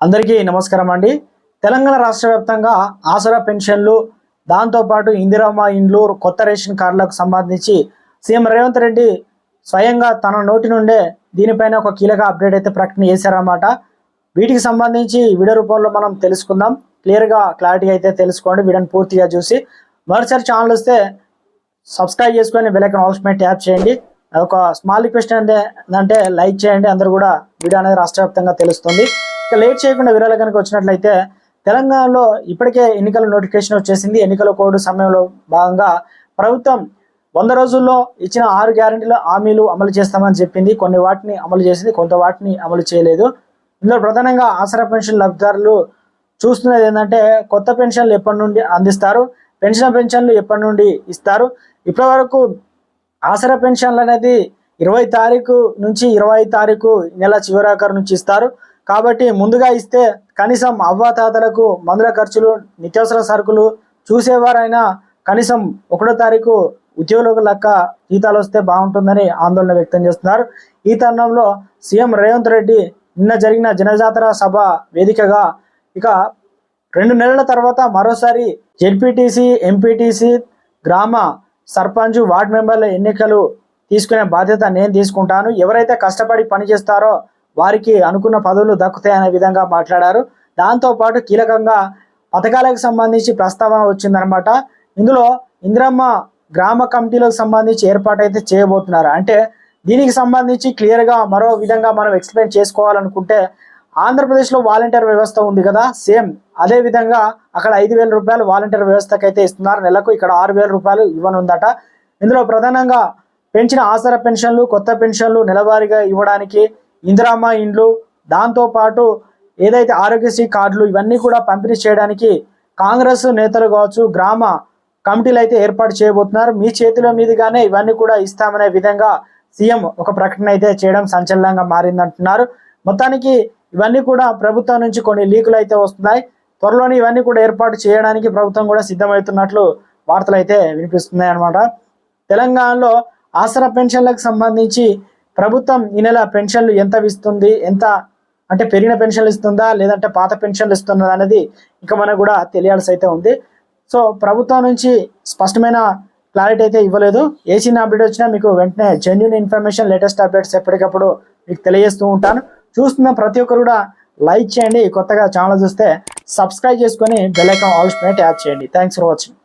అందరికీ నమస్కారం అండి. తెలంగాణ రాష్ట్ర వ్యాప్తంగా ఆసరా పెన్షన్లు దాంతోపాటు ఇందిరామ ఇండ్లు కొత్త రేషన్ కార్డులకు సంబంధించి సీఎం రేవంత్ రెడ్డి స్వయంగా తన నోటి నుండే దీనిపైన ఒక కీలక అప్డేట్ అయితే ప్రకటన చేశారన్నమాట. వీటికి సంబంధించి వీడియో రూపంలో మనం తెలుసుకుందాం. క్లియర్గా క్లారిటీ అయితే తెలుసుకోండి. వీడియోని పూర్తిగా చూసి మరోసారి ఛానల్ వస్తే సబ్స్క్రైబ్ చేసుకొని బెలైకన్ ఆల్స్ ట్యాప్ చేయండి. ఒక స్మాల్ రిక్వెస్ట్ అంటే లైక్ చేయండి. అందరూ కూడా వీడియో అనేది రాష్ట్ర వ్యాప్తంగా తెలుస్తుంది. ఇక లేట్ చేయకుండా వివరాలు కనుక వచ్చినట్లయితే తెలంగాణలో ఇప్పటికే ఎన్నికల నోటిఫికేషన్ వచ్చేసింది. ఎన్నికల కోడ్ సమయంలో భాగంగా ప్రభుత్వం వంద రోజుల్లో ఇచ్చిన ఆరు గ్యారెంటీల హామీలు అమలు చేస్తామని చెప్పింది. కొన్ని వాటిని అమలు చేసింది కొంత వాటిని అమలు చేయలేదు. ఇందులో ప్రధానంగా ఆసరా పెన్షన్ లబ్ధిదారులు చూస్తున్నది ఏంటంటే కొత్త పెన్షన్లు ఎప్పటి నుండి అందిస్తారు? పెన్షన్ పెన్షన్లు ఎప్పటి నుండి ఇస్తారు? ఇప్పటి వరకు ఆసరా పెన్షన్లు అనేది ఇరవై తారీఖు నుంచి ఇరవై తారీఖు నెల చివరాఖరు నుంచి ఇస్తారు. కాబట్టి ముందుగా ఇస్తే కనీసం అవ్వాతాతలకు మందుల ఖర్చులు నిత్యావసర సరుకులు చూసేవారైనా కనీసం ఒకటో తారీఖు ఉద్యోగులకు లెక్క జీతాలు వస్తే బాగుంటుందని ఆందోళన వ్యక్తం చేస్తున్నారు. ఈ తరుణంలో సీఎం రేవంత్ రెడ్డి నిన్న జరిగిన జనజాతర సభ వేదికగా ఇక రెండు నెలల తర్వాత మరోసారి జెడ్పీటీసీ ఎంపీటీసీ గ్రామ సర్పంచ్ వార్డు మెంబర్ల ఎన్నికలు తీసుకునే బాధ్యత నేను తీసుకుంటాను. ఎవరైతే కష్టపడి పనిచేస్తారో వారికి అనుకున్న పదవులు దక్కుతాయనే విధంగా మాట్లాడారు. దాంతోపాటు కీలకంగా పథకాలకు సంబంధించి ప్రస్తావన వచ్చిందనమాట ఇందులో ఇందిరమ్మ గ్రామ కమిటీలకు సంబంధించి ఏర్పాటు అయితే చేయబోతున్నారు. అంటే దీనికి సంబంధించి క్లియర్గా మరో విధంగా మనం ఎక్స్ప్లెయిన్ చేసుకోవాలనుకుంటే ఆంధ్రప్రదేశ్లో వాలంటీర్ వ్యవస్థ ఉంది కదా సేమ్ అదే విధంగా అక్కడ ఐదు వేల రూపాయలు వాలంటీర్ వ్యవస్థకు అయితే ఇస్తున్నారు. నెలకు ఇక్కడ ఆరు వేల రూపాయలు ఇవ్వనుందట. ఇందులో ప్రధానంగా పెంచిన ఆసర పెన్షన్లు కొత్త పెన్షన్లు నెలవారీగా ఇవ్వడానికి ఇందిరామ్మ ఇండ్లు దాంతోపాటు ఏదైతే ఆరోగ్యశ్రీ కార్డులు ఇవన్నీ కూడా పంపిణీ చేయడానికి కాంగ్రెస్ నేతలు కావచ్చు గ్రామ కమిటీలు అయితే ఏర్పాటు చేయబోతున్నారు. మీ చేతిలో మీదుగానే ఇవన్నీ కూడా ఇస్తామనే విధంగా సీఎం ఒక ప్రకటన అయితే చేయడం సంచలనంగా మారిందంటున్నారు. మొత్తానికి ఇవన్నీ కూడా ప్రభుత్వం నుంచి కొన్ని లీకులు అయితే వస్తున్నాయి. త్వరలోనే ఇవన్నీ కూడా ఏర్పాటు చేయడానికి ప్రభుత్వం కూడా సిద్ధమవుతున్నట్లు వార్తలు అయితే వినిపిస్తున్నాయి అన్నమాట తెలంగాణలో ఆసరా పెన్షన్లకు సంబంధించి ప్రభుత్వం ఈ నెల పెన్షన్లు ఎంత ఇస్తుంది? ఎంత అంటే పెరిగిన పెన్షన్లు ఇస్తుందా? లేదంటే పాత పెన్షన్లు ఇస్తుందా అనేది ఇంకా మనకు కూడా తెలియాల్సి అయితే ఉంది. సో ప్రభుత్వం నుంచి స్పష్టమైన క్లారిటీ అయితే ఇవ్వలేదు. ఏ చిన్న అప్డేట్ వచ్చినా మీకు వెంటనే జెన్యున్ ఇన్ఫర్మేషన్ లేటెస్ట్ అప్డేట్స్ ఎప్పటికప్పుడు మీకు తెలియజేస్తూ ఉంటాను. చూస్తున్న ప్రతి ఒక్కరు కూడా లైక్ చేయండి. కొత్తగా ఛానల్ చూస్తే సబ్స్క్రైబ్ చేసుకొని బెల్ ఐకాన్ ఆల్స్ పైన ట్యాప్ చేయండి. Thanks for watching